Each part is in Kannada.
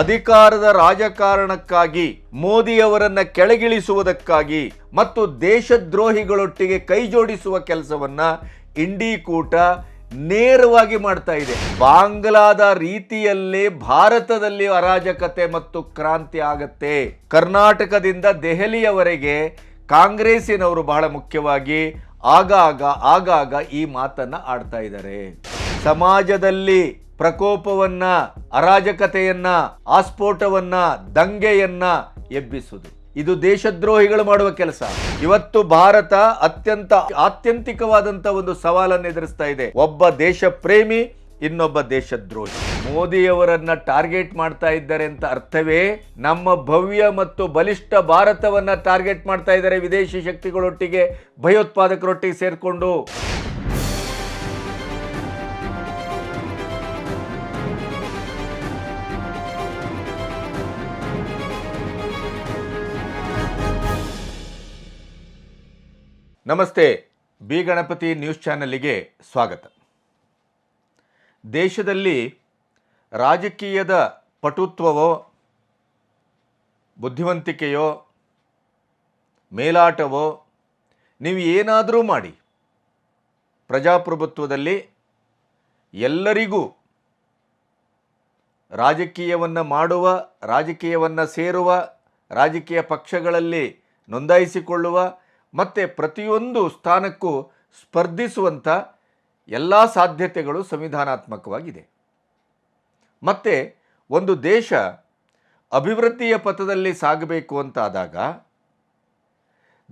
ಅಧಿಕಾರದ ರಾಜಕಾರಣಕ್ಕಾಗಿ ಮೋದಿಯವರನ್ನ ಕೆಳಗಿಳಿಸುವುದಕ್ಕಾಗಿ ಮತ್ತು ದೇಶದ್ರೋಹಿಗಳೊಟ್ಟಿಗೆ ಕೈಜೋಡಿಸುವ ಕೆಲಸವನ್ನ ಇಂಡಿ ಕೂಟ ನೇರವಾಗಿ ಮಾಡ್ತಾ ಇದೆ. ಬಾಂಗ್ಲಾದ ರೀತಿಯಲ್ಲೇ ಭಾರತದಲ್ಲಿ ಅರಾಜಕತೆ ಮತ್ತು ಕ್ರಾಂತಿ ಆಗತ್ತೆ. ಕರ್ನಾಟಕದಿಂದ ದೆಹಲಿಯವರೆಗೆ ಕಾಂಗ್ರೆಸ್ಸಿನವರು ಬಹಳ ಮುಖ್ಯವಾಗಿ ಆಗಾಗ ಆಗಾಗ ಈ ಮಾತನ್ನ ಆಡ್ತಾ ಇದ್ದಾರೆ. ಸಮಾಜದಲ್ಲಿ ಪ್ರಕೋಪವನ್ನ, ಅರಾಜಕತೆಯನ್ನ, ಆಸ್ಫೋಟವನ್ನ, ದಂಗೆಯನ್ನ ಎಬ್ಬಿಸುವುದು. ಇದು ದೇಶದ್ರೋಹಿಗಳು ಮಾಡುವ ಕೆಲಸ. ಇವತ್ತು ಭಾರತ ಅತ್ಯಂತ ಆತ್ಯಂತಿಕವಾದಂತ ಒಂದು ಸವಾಲನ್ನು ಎದುರಿಸ್ತಾ ಇದೆ. ಒಬ್ಬ ದೇಶ ಪ್ರೇಮಿ ಇನ್ನೊಬ್ಬ ದೇಶದ್ರೋಹಿ. ಮೋದಿಯವರನ್ನ ಟಾರ್ಗೆಟ್ ಮಾಡ್ತಾ ಇದ್ದಾರೆ ಅಂತ ಅರ್ಥವೇ, ನಮ್ಮ ಭವ್ಯ ಮತ್ತು ಬಲಿಷ್ಠ ಭಾರತವನ್ನ ಟಾರ್ಗೆಟ್ ಮಾಡ್ತಾ ಇದ್ದಾರೆ ವಿದೇಶಿ ಶಕ್ತಿಗಳೊಟ್ಟಿಗೆ, ಭಯೋತ್ಪಾದಕರೊಟ್ಟಿಗೆ ಸೇರ್ಕೊಂಡು. ನಮಸ್ತೆ, ಬಿ ಗಣಪತಿ ನ್ಯೂಸ್ ಚಾನಲಿಗೆ ಸ್ವಾಗತ. ದೇಶದಲ್ಲಿ ರಾಜಕೀಯದ ಪಟುತ್ವವೋ, ಬುದ್ಧಿವಂತಿಕೆಯೋ, ಮೇಲಾಟವೋ, ನೀವು ಏನಾದರೂ ಮಾಡಿ, ಪ್ರಜಾಪ್ರಭುತ್ವದಲ್ಲಿ ಎಲ್ಲರಿಗೂ ರಾಜಕೀಯವನ್ನು ಮಾಡುವ, ರಾಜಕೀಯವನ್ನು ಸೇರುವ, ರಾಜಕೀಯ ಪಕ್ಷಗಳಲ್ಲಿ ನೋಂದಾಯಿಸಿಕೊಳ್ಳುವ ಮತ್ತು ಪ್ರತಿಯೊಂದು ಸ್ಥಾನಕ್ಕೂ ಸ್ಪರ್ಧಿಸುವಂಥ ಎಲ್ಲ ಸಾಧ್ಯತೆಗಳು ಸಂವಿಧಾನಾತ್ಮಕವಾಗಿದೆ. ಮತ್ತು ಒಂದು ದೇಶ ಅಭಿವೃದ್ಧಿಯ ಪಥದಲ್ಲಿ ಸಾಗಬೇಕು ಅಂತಾದಾಗ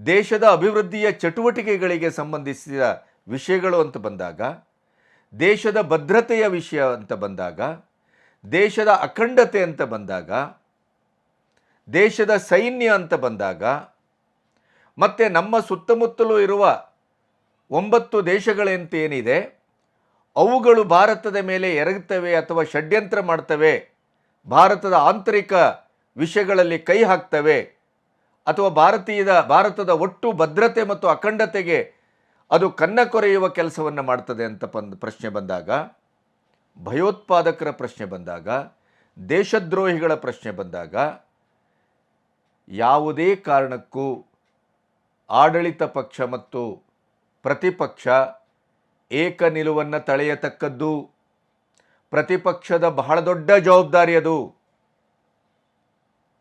ದೇಶದ ಅಭಿವೃದ್ಧಿಯ ಚಟುವಟಿಕೆಗಳಿಗೆ ಸಂಬಂಧಿಸಿದ ವಿಷಯಗಳು ಅಂತ ಬಂದಾಗ, ದೇಶದ ಭದ್ರತೆಯ ವಿಷಯ ಅಂತ ಬಂದಾಗ, ದೇಶದ ಅಖಂಡತೆ ಅಂತ ಬಂದಾಗ, ದೇಶದ ಸೈನ್ಯ ಅಂತ ಬಂದಾಗ ಮತ್ತು ನಮ್ಮ ಸುತ್ತಮುತ್ತಲೂ ಇರುವ ಒಂಬತ್ತು ದೇಶಗಳಂತ ಏನಿದೆ ಅವುಗಳು ಭಾರತದ ಮೇಲೆ ಎರಗುತ್ತವೆ ಅಥವಾ ಷಡ್ಯಂತ್ರ ಮಾಡ್ತವೆ? ಭಾರತದ ಆಂತರಿಕ ವಿಷಯಗಳಲ್ಲಿ ಕೈ ಹಾಕ್ತವೆ? ಅಥವಾ ಭಾರತೀಯದ, ಭಾರತದ ಒಟ್ಟು ಭದ್ರತೆ ಮತ್ತು ಅಖಂಡತೆಗೆ ಅದು ಕನ್ನ ಕೊರೆಯುವ ಕೆಲಸವನ್ನು ಮಾಡ್ತದೆ ಅಂತ ಪ್ರಶ್ನೆ ಬಂದಾಗ, ಭಯೋತ್ಪಾದಕರ ಪ್ರಶ್ನೆ ಬಂದಾಗ, ದೇಶದ್ರೋಹಿಗಳ ಪ್ರಶ್ನೆ ಬಂದಾಗ, ಯಾವುದೇ ಕಾರಣಕ್ಕೂ ಆಡಳಿತ ಪಕ್ಷ ಮತ್ತು ಪ್ರತಿಪಕ್ಷ ಏಕ ನಿಲುವನ್ನು ತಳೆಯತಕ್ಕದ್ದು ಪ್ರತಿಪಕ್ಷದ ಬಹಳ ದೊಡ್ಡ ಜವಾಬ್ದಾರಿ ಅದು.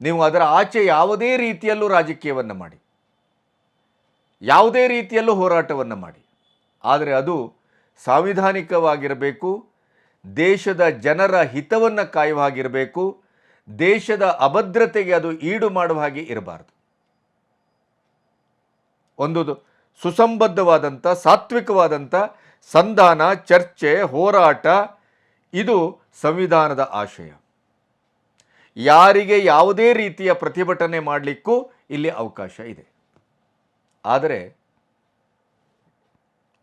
ನೀವು ಅದರ ಆಚೆ ಯಾವುದೇ ರೀತಿಯಲ್ಲೂ ರಾಜಕೀಯವನ್ನು ಮಾಡಿ. ಯಾವುದೇ ರೀತಿಯಲ್ಲೂ ಹೋರಾಟವನ್ನು ಮಾಡಿ. ಆದರೆ ಅದು ಸಾಂವಿಧಾನಿಕವಾಗಿರಬೇಕು, ದೇಶದ ಜನರ ಹಿತವನ್ನು ಕಾಯುವ ಹಾಗಿರಬೇಕು, ದೇಶದ ಅಭದ್ರತೆಗೆ ಅದು ಈಡು ಮಾಡುವ ಹಾಗೆ ಇರಬಾರ್ದು. ಒಂದು ಸುಸಂಬದ್ಧವಾದಂಥ ಸಾತ್ವಿಕವಾದಂಥ ಸಂಧಾನ, ಚರ್ಚೆ, ಹೋರಾಟ, ಇದು ಸಂವಿಧಾನದ ಆಶಯ. ಯಾರಿಗೆ ಯಾವುದೇ ರೀತಿಯ ಪ್ರತಿಭಟನೆ ಮಾಡಲಿಕ್ಕೂ ಇಲ್ಲಿ ಅವಕಾಶ ಇದೆ. ಆದರೆ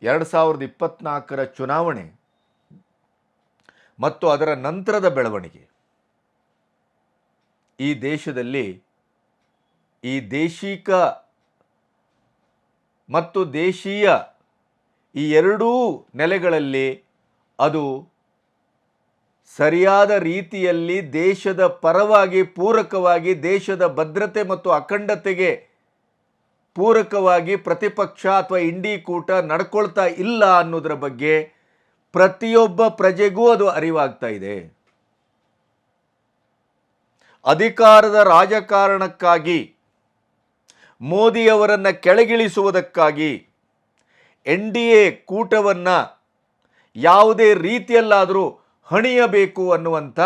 ಎರಡು ಸಾವಿರದ ಇಪ್ಪತ್ನಾಲ್ಕರ ಚುನಾವಣೆ ಮತ್ತು ಅದರ ನಂತರದ ಬೆಳವಣಿಗೆ ಈ ದೇಶದಲ್ಲಿ ಈ ದೇಶೀಕ ಮತ್ತು ದೇಶೀಯ ಈ ಎರಡೂ ನೆಲೆಗಳಲ್ಲಿ ಅದು ಸರಿಯಾದ ರೀತಿಯಲ್ಲಿ ದೇಶದ ಪರವಾಗಿ ಪೂರಕವಾಗಿ, ದೇಶದ ಭದ್ರತೆ ಮತ್ತು ಅಖಂಡತೆಗೆ ಪೂರಕವಾಗಿ ಪ್ರತಿಪಕ್ಷ ಅಥವಾ ಇಂಡಿ ಕೂಟ ನಡ್ಕೊಳ್ತಾ ಇಲ್ಲ ಅನ್ನೋದ್ರ ಬಗ್ಗೆ ಪ್ರತಿಯೊಬ್ಬ ಪ್ರಜೆಗೂ ಅದು ಅರಿವಾಗ್ತಾ ಇದೆ. ಅಧಿಕಾರದ ರಾಜಕಾರಣಕ್ಕಾಗಿ ಮೋದಿಯವರನ್ನು ಕೆಳಗಿಳಿಸುವುದಕ್ಕಾಗಿ ಎನ್ ಡಿ ಎ ಕೂಟವನ್ನು ಯಾವುದೇ ರೀತಿಯಲ್ಲಾದರೂ ಹಣಿಯಬೇಕು ಅನ್ನುವಂಥ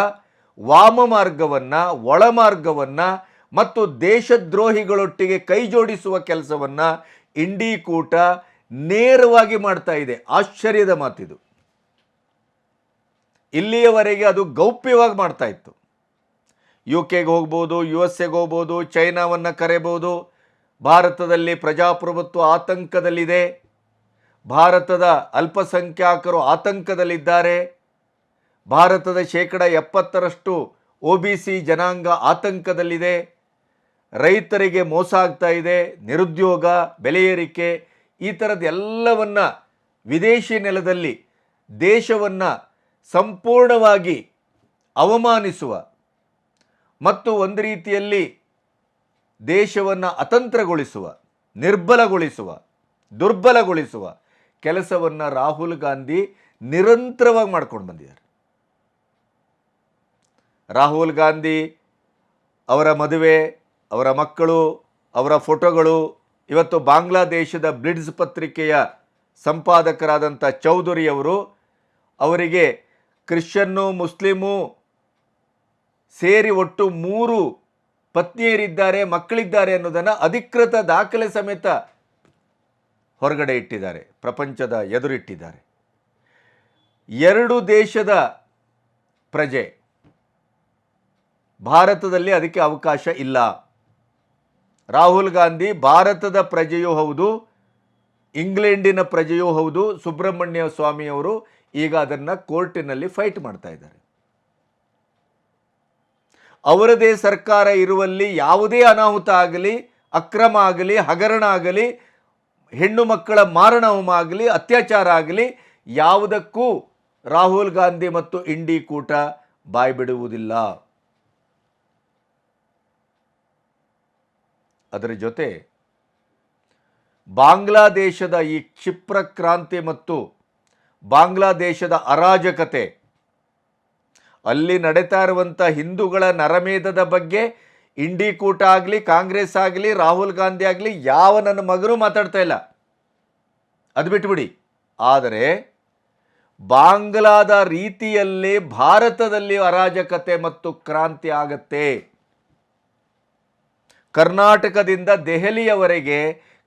ವಾಮ ಮಾರ್ಗವನ್ನು ಒಳಮಾರ್ಗವನ್ನು ಮತ್ತು ದೇಶದ್ರೋಹಿಗಳೊಟ್ಟಿಗೆ ಕೈ ಜೋಡಿಸುವ ಕೆಲಸವನ್ನು ಇಂಡಿ ಕೂಟ ನೇರವಾಗಿ ಮಾಡ್ತಾ ಇದೆ. ಆಶ್ಚರ್ಯದ ಮಾತಿದು. ಇಲ್ಲಿಯವರೆಗೆ ಅದು ಗೌಪ್ಯವಾಗಿ ಮಾಡ್ತಾ ಇತ್ತು. ಯು ಕೆಗೆ ಹೋಗ್ಬೋದು, ಯು ಎಸ್ ಎಗೆ ಹೋಗ್ಬೋದು, ಚೈನಾವನ್ನು ಕರೆಬೋದು ಭಾರತದಲ್ಲಿ ಪ್ರಜಾಪ್ರಭುತ್ವ ಆತಂಕದಲ್ಲಿದೆ. ಭಾರತದ ಅಲ್ಪಸಂಖ್ಯಾತರು ಆತಂಕದಲ್ಲಿದ್ದಾರೆ. ಭಾರತದ ಶೇಕಡ ಎಪ್ಪತ್ತರಷ್ಟು ಒ ಬಿ ಸಿ ಜನಾಂಗ ಆತಂಕದಲ್ಲಿದೆ. ರೈತರಿಗೆ ಮೋಸ ಆಗ್ತಾ ಇದೆ. ನಿರುದ್ಯೋಗ, ಬೆಲೆ ಏರಿಕೆ, ಈ ಥರದ್ದೆಲ್ಲವನ್ನು ವಿದೇಶಿ ನೆಲದಲ್ಲಿ ದೇಶವನ್ನು ಸಂಪೂರ್ಣವಾಗಿ ಅವಮಾನಿಸುವ ಮತ್ತು ಒಂದು ರೀತಿಯಲ್ಲಿ ದೇಶವನ್ನು ಅತಂತ್ರಗೊಳಿಸುವ, ನಿರ್ಬಲಗೊಳಿಸುವ, ದುರ್ಬಲಗೊಳಿಸುವ ಕೆಲಸವನ್ನು ರಾಹುಲ್ ಗಾಂಧಿ ನಿರಂತರವಾಗಿ ಮಾಡ್ಕೊಂಡು ಬಂದಿದ್ದಾರೆ. ರಾಹುಲ್ ಗಾಂಧಿ ಅವರ ಮದುವೆ, ಅವರ ಮಕ್ಕಳು, ಅವರ ಫೋಟೋಗಳು, ಇವತ್ತು ಬಾಂಗ್ಲಾದೇಶದ ಬ್ಲಿಡ್ಸ್ ಪತ್ರಿಕೆಯ ಸಂಪಾದಕರಾದಂಥ ಚೌಧರಿ ಅವರು ಅವರಿಗೆ ಕ್ರಿಶ್ಚನ್ನು ಮುಸ್ಲಿಮು ಸೇರಿ ಒಟ್ಟು ಮೂರು ಪತ್ನಿಯರಿದ್ದಾರೆ, ಮಕ್ಕಳಿದ್ದಾರೆ ಅನ್ನೋದನ್ನು ಅಧಿಕೃತ ದಾಖಲೆ ಸಮೇತ ಹೊರಗಡೆ ಇಟ್ಟಿದ್ದಾರೆ, ಪ್ರಪಂಚದ ಎದುರಿಟ್ಟಿದ್ದಾರೆ. ಎರಡು ದೇಶದ ಪ್ರಜೆ ಭಾರತದಲ್ಲಿ ಅದಕ್ಕೆ ಅವಕಾಶ ಇಲ್ಲ. ರಾಹುಲ್ ಗಾಂಧಿ ಭಾರತದ ಪ್ರಜೆಯೂ ಹೌದು, ಇಂಗ್ಲೆಂಡಿನ ಪ್ರಜೆಯೂ ಹೌದು, ಸುಬ್ರಹ್ಮಣ್ಯ ಸ್ವಾಮಿಯವರು ಈಗ ಅದನ್ನು ಕೋರ್ಟಿನಲ್ಲಿ ಫೈಟ್ ಮಾಡ್ತಾ ಇದ್ದಾರೆ. ಅವರದೇ ಸರ್ಕಾರ ಇರುವಲ್ಲಿ ಯಾವುದೇ ಅನಾಹುತ ಆಗಲಿ, ಅಕ್ರಮ ಆಗಲಿ, ಹಗರಣ ಆಗಲಿ, ಹೆಣ್ಣು ಮಕ್ಕಳ ಮಾರಣಹೋಮ ಆಗಲಿ, ಅತ್ಯಾಚಾರ ಆಗಲಿ, ಯಾವುದಕ್ಕೂ ರಾಹುಲ್ ಗಾಂಧಿ ಮತ್ತು ಇಂಡಿ ಕೂಟ ಬಾಯ್ಬಿಡುವುದಿಲ್ಲ ಅದರ ಜೊತೆ ಬಾಂಗ್ಲಾದೇಶದ ಈ ಕ್ಷಿಪ್ರ ಕ್ರಾಂತಿ ಮತ್ತು ಬಾಂಗ್ಲಾದೇಶದ ಅರಾಜಕತೆ ಅಲ್ಲಿ ನಡೀತಾ ಇರುವಂಥ ಹಿಂದೂಗಳ ನರಮೇಧದ ಬಗ್ಗೆ ಇಂಡಿ ಕೂಟ ಆಗಲಿ, ಕಾಂಗ್ರೆಸ್ ಆಗಲಿ, ರಾಹುಲ್ ಗಾಂಧಿ ಆಗಲಿ ಯಾವ ನನ್ನ ಮಗನೂ ಮಾತಾಡ್ತಾ ಇಲ್ಲ. ಅದು ಬಿಟ್ಬಿಡಿ. ಆದರೆ ಬಾಂಗ್ಲಾದ ರೀತಿಯಲ್ಲಿ ಭಾರತದಲ್ಲಿ ಅರಾಜಕತೆ ಮತ್ತು ಕ್ರಾಂತಿ ಆಗತ್ತೆ. ಕರ್ನಾಟಕದಿಂದ ದೆಹಲಿಯವರೆಗೆ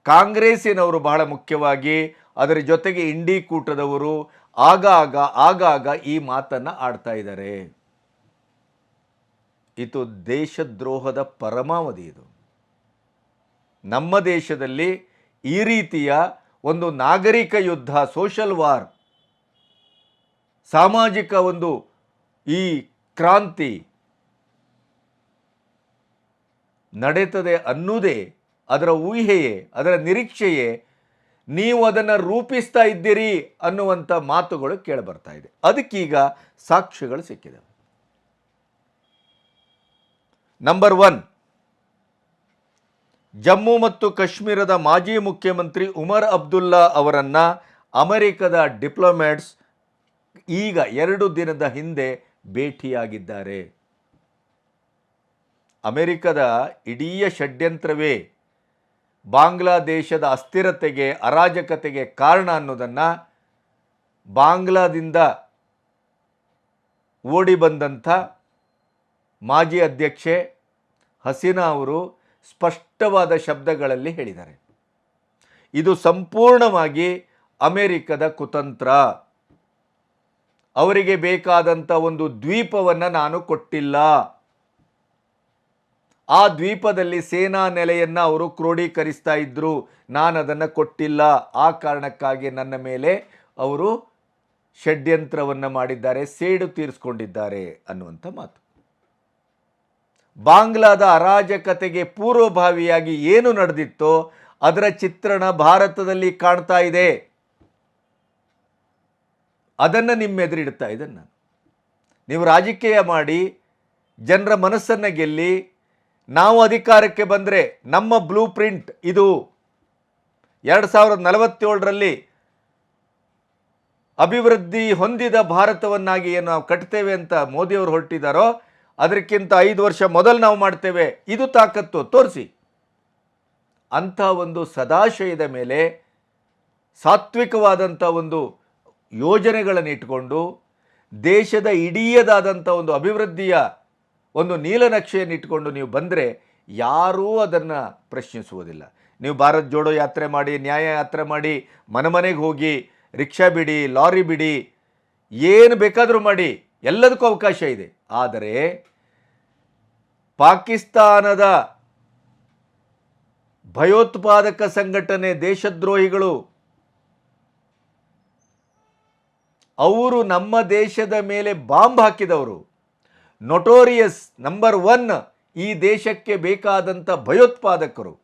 ಕಾಂಗ್ರೆಸ್ಸಿನವರು ಬಹಳ ಮುಖ್ಯವಾಗಿ, ಅದರ ಜೊತೆಗೆ ಇಂಡಿ ಕೂಟದವರು ಆಗಾಗ ಆಗಾಗ ಈ ಮಾತನ್ನು ಆಡ್ತಾ ಇದ್ದಾರೆ. ಇದು ದೇಶದ್ರೋಹದ ಪರಮಾವಧಿ ಇದು. ನಮ್ಮ ದೇಶದಲ್ಲಿ ಈ ರೀತಿಯ ಒಂದು ನಾಗರಿಕ ಯುದ್ಧ ಸೋಷಲ್ ವಾರ್ ಸಾಮಾಜಿಕ ಒಂದು ಈ ಕ್ರಾಂತಿ ನಡೆತದೆ ಅನ್ನುವುದೇ ಅದರ ಊಹೆಯೇ, ಅದರ ನಿರೀಕ್ಷೆಯೇ. ನೀವು ಅದನ್ನು ರೂಪಿಸ್ತಾ ಇದ್ದೀರಿ ಅನ್ನುವಂಥ ಮಾತುಗಳು ಕೇಳಿಬರ್ತಾ ಇದೆ. ಅದಕ್ಕೀಗ ಸಾಕ್ಷ್ಯಗಳು ಸಿಕ್ಕಿದೆ ನಂಬರ್ ಒನ್ ಜಮ್ಮು ಮತ್ತು ಕಾಶ್ಮೀರದ ಮಾಜಿ ಮುಖ್ಯಮಂತ್ರಿ ಉಮರ್ ಅಬ್ದುಲ್ಲಾ ಅವರನ್ನು ಅಮೆರಿಕದ ಡಿಪ್ಲೊಮ್ಯಾಟ್ಸ್ ಈಗ ಎರಡು ದಿನದ ಹಿಂದೆ ಭೇಟಿಯಾಗಿದ್ದಾರೆ. ಅಮೆರಿಕದ ಇಡೀ ಷಡ್ಯಂತ್ರವೇ ಬಾಂಗ್ಲಾದೇಶದ ಅಸ್ಥಿರತೆಗೆ, ಅರಾಜಕತೆಗೆ ಕಾರಣ ಅನ್ನೋದನ್ನು ಬಾಂಗ್ಲಾದಿಂದ ಓಡಿ ಬಂದಂಥ ಮಾಜಿ ಅಧ್ಯಕ್ಷೆ ಹಸೀನಾ ಅವರು ಸ್ಪಷ್ಟವಾದ ಶಬ್ದಗಳಲ್ಲಿ ಹೇಳಿದ್ದಾರೆ. ಇದು ಸಂಪೂರ್ಣವಾಗಿ ಅಮೆರಿಕದ ಕುತಂತ್ರ. ಅವರಿಗೆ ಬೇಕಾದಂಥ ಒಂದು ದ್ವೀಪವನ್ನು ನಾನು ಕೊಟ್ಟಿಲ್ಲ. ಆ ದ್ವೀಪದಲ್ಲಿ ಸೇನಾ ನೆಲೆಯನ್ನು ಅವರು ಕ್ರೋಢೀಕರಿಸ್ತಾ ಇದ್ದರು ನಾನು ಅದನ್ನು ಕೊಟ್ಟಿಲ್ಲ. ಆ ಕಾರಣಕ್ಕಾಗಿ ನನ್ನ ಮೇಲೆ ಅವರು ಷಡ್ಯಂತ್ರವನ್ನು ಮಾಡಿದ್ದಾರೆ. ಸೇಡು ತೀರಿಸ್ಕೊಂಡಿದ್ದಾರೆ ಅನ್ನುವಂಥ ಮಾತು. ಬಾಂಗ್ಲಾದ ಅರಾಜಕತೆಗೆ ಪೂರ್ವಭಾವಿಯಾಗಿ ಏನು ನಡೆದಿತ್ತೋ ಅದರ ಚಿತ್ರಣ ಭಾರತದಲ್ಲಿ ಕಾಣ್ತಾ ಇದೆ. ಅದನ್ನು ನಿಮ್ಮೆದುರಿಡ್ತಾ ಇದ್ದೇನೆ ನಾನು. ನೀವು ರಾಜಕೀಯ ಮಾಡಿ, ಜನರ ಮನಸ್ಸನ್ನು ಗೆಲ್ಲಿ ನಾವು ಅಧಿಕಾರಕ್ಕೆ ಬಂದರೆ ನಮ್ಮ ಬ್ಲೂ ಪ್ರಿಂಟ್ ಇದು ಎರಡು ಸಾವಿರದ ನಲವತ್ತೇಳರಲ್ಲಿ ಅಭಿವೃದ್ಧಿ ಹೊಂದಿದ ಭಾರತವನ್ನಾಗಿ ಏನು ನಾವು ಕಟ್ತೇವೆ ಅಂತ ಮೋದಿಯವರು ಹೊರಟಿದ್ದಾರೋ ಅದಕ್ಕಿಂತ ಐದು ವರ್ಷ ಮೊದಲು ನಾವು ಮಾಡ್ತೇವೆ. ಇದು ತಾಕತ್ತು. ತೋರಿಸಿ. ಅಂಥ ಒಂದು ಸದಾಶಯದ ಮೇಲೆ ಸಾತ್ವಿಕವಾದಂಥ ಒಂದು ಯೋಜನೆಗಳನ್ನು ಇಟ್ಕೊಂಡು ದೇಶದ ಇಡೀಯದಾದಂಥ ಒಂದು ಅಭಿವೃದ್ಧಿಯ ಒಂದು ನೀಲನಕ್ಷೆಯನ್ನು ಇಟ್ಕೊಂಡು ನೀವು ಬಂದರೆ ಯಾರೂ ಅದನ್ನು ಪ್ರಶ್ನಿಸುವುದಿಲ್ಲ. ನೀವು ಭಾರತ್ ಜೋಡೋ ಯಾತ್ರೆ ಮಾಡಿ, ನ್ಯಾಯ ಯಾತ್ರೆ ಮಾಡಿ ಮನೆ ಮನೆಗೆ ಹೋಗಿ, ರಿಕ್ಷಾ ಬಿಡಿ, ಲಾರಿ ಬಿಡಿ, ಏನು ಬೇಕಾದರೂ ಮಾಡಿ, ಎಲ್ಲದಕ್ಕೂ ಅವಕಾಶ ಇದೆ. ಆದರೆ ಪಾಕಿಸ್ತಾನದ ಭಯೋತ್ಪಾದಕ ಸಂಘಟನೆ ದೇಶದ್ರೋಹಿಗಳು, ಅವರು ನಮ್ಮ ದೇಶದ ಮೇಲೆ ಬಾಂಬ್ ಹಾಕಿದವರು ನೊಟೋರಿಯಸ್ ನಂಬರ್ ಒನ್ ಈ ದೇಶಕ್ಕೆ ಬೇಕಾದಂಥ ಭಯೋತ್ಪಾದಕರು.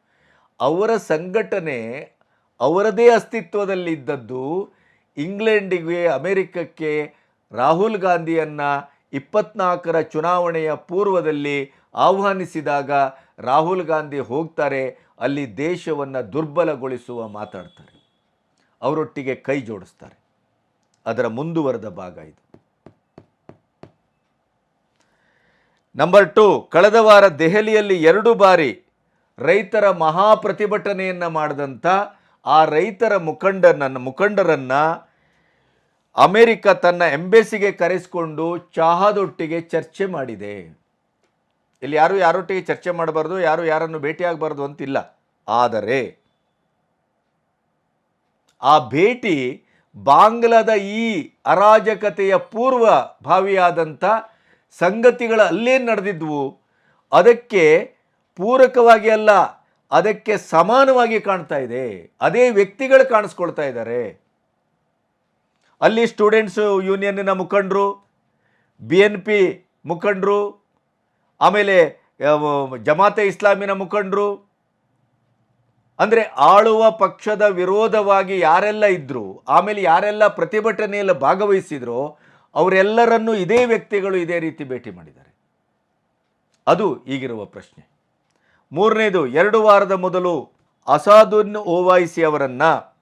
ಅವರ ಸಂಘಟನೆ ಅವರದೇ ಅಸ್ತಿತ್ವದಲ್ಲಿದ್ದದ್ದು ಇಂಗ್ಲೆಂಡಿಗೆ, ಅಮೆರಿಕಕ್ಕೆ ರಾಹುಲ್ ಗಾಂಧಿಯನ್ನು ಇಪ್ಪತ್ನಾಲ್ಕರ ಚುನಾವಣೆಯ ಪೂರ್ವದಲ್ಲಿ ಆಹ್ವಾನಿಸಿದಾಗ ರಾಹುಲ್ ಗಾಂಧಿ ಹೋಗ್ತಾರೆ, ಅಲ್ಲಿ ದೇಶವನ್ನು ದುರ್ಬಲಗೊಳಿಸುವ ಮಾತಾಡ್ತಾರೆ. ಅವರೊಟ್ಟಿಗೆ ಕೈ ಜೋಡಿಸ್ತಾರೆ. ಅದರ ಮುಂದುವರೆದ ಭಾಗ ಇದು. ನಂಬರ್ ಟು ಕಳೆದ ವಾರ ದೆಹಲಿಯಲ್ಲಿ ಎರಡು ಬಾರಿ ರೈತರ ಮಹಾ ಪ್ರತಿಭಟನೆಯನ್ನು ಮಾಡಿದಂಥ ಆ ರೈತರ ಮುಖಂಡನನ್ನು ಮುಖಂಡರನ್ನು ಅಮೆರಿಕ ತನ್ನ ಎಂಬೆಸಿಗೆ ಕರೆಸಿಕೊಂಡು ಚಹಾದೊಟ್ಟಿಗೆ ಚರ್ಚೆ ಮಾಡಿದೆ. ಇಲ್ಲಿ ಯಾರು ಯಾರೊಟ್ಟಿಗೆ ಚರ್ಚೆ ಮಾಡಬಾರ್ದು, ಯಾರು ಯಾರನ್ನು ಭೇಟಿಯಾಗಬಾರ್ದು ಅಂತಿಲ್ಲ. ಆದರೆ ಆ ಭೇಟಿ ಬಾಂಗ್ಲಾದ ಈ ಅರಾಜಕತೆಯ ಪೂರ್ವ ಭಾವಿಯಾದಂಥ ಸಂಗತಿಗಳ ಅಲ್ಲೇನು ನಡೆದಿದ್ವು, ಅದಕ್ಕೆ ಪೂರಕವಾಗಿ ಅಲ್ಲ, ಅದಕ್ಕೆ ಸಮಾನವಾಗಿ ಕಾಣ್ತಾ ಇದೆ. ಅದೇ ವ್ಯಕ್ತಿಗಳು ಕಾಣಿಸ್ಕೊಳ್ತಾ ಇದ್ದಾರೆ. ಅಲ್ಲಿ ಸ್ಟೂಡೆಂಟ್ಸ್ ಯೂನಿಯನ್ನಿನ ಮುಖಂಡರು ಬಿ ಎನ್ ಪಿ ಮುಖಂಡರು, ಆಮೇಲೆ ಜಮಾತೆ ಇಸ್ಲಾಮಿನ ಮುಖಂಡರು, ಅಂದರೆ ಆಳುವ ಪಕ್ಷದ ವಿರೋಧವಾಗಿ ಯಾರೆಲ್ಲ ಇದ್ದರು ಆಮೇಲೆ ಯಾರೆಲ್ಲ ಪ್ರತಿಭಟನೆಯಲ್ಲಿ ಭಾಗವಹಿಸಿದ್ರು ಅವರೆಲ್ಲರನ್ನೂ ಇದೇ ವ್ಯಕ್ತಿಗಳು ಇದೇ ರೀತಿ ಭೇಟಿ ಮಾಡಿದ್ದಾರೆ. ಅದು ಈಗಿರುವ ಪ್ರಶ್ನೆ. ಮೂರನೇದು, ಎರಡು ವಾರದ ಮೊದಲು ಅಸಾದುನ್ ಓವೈಸಿ ಅವರನ್ನು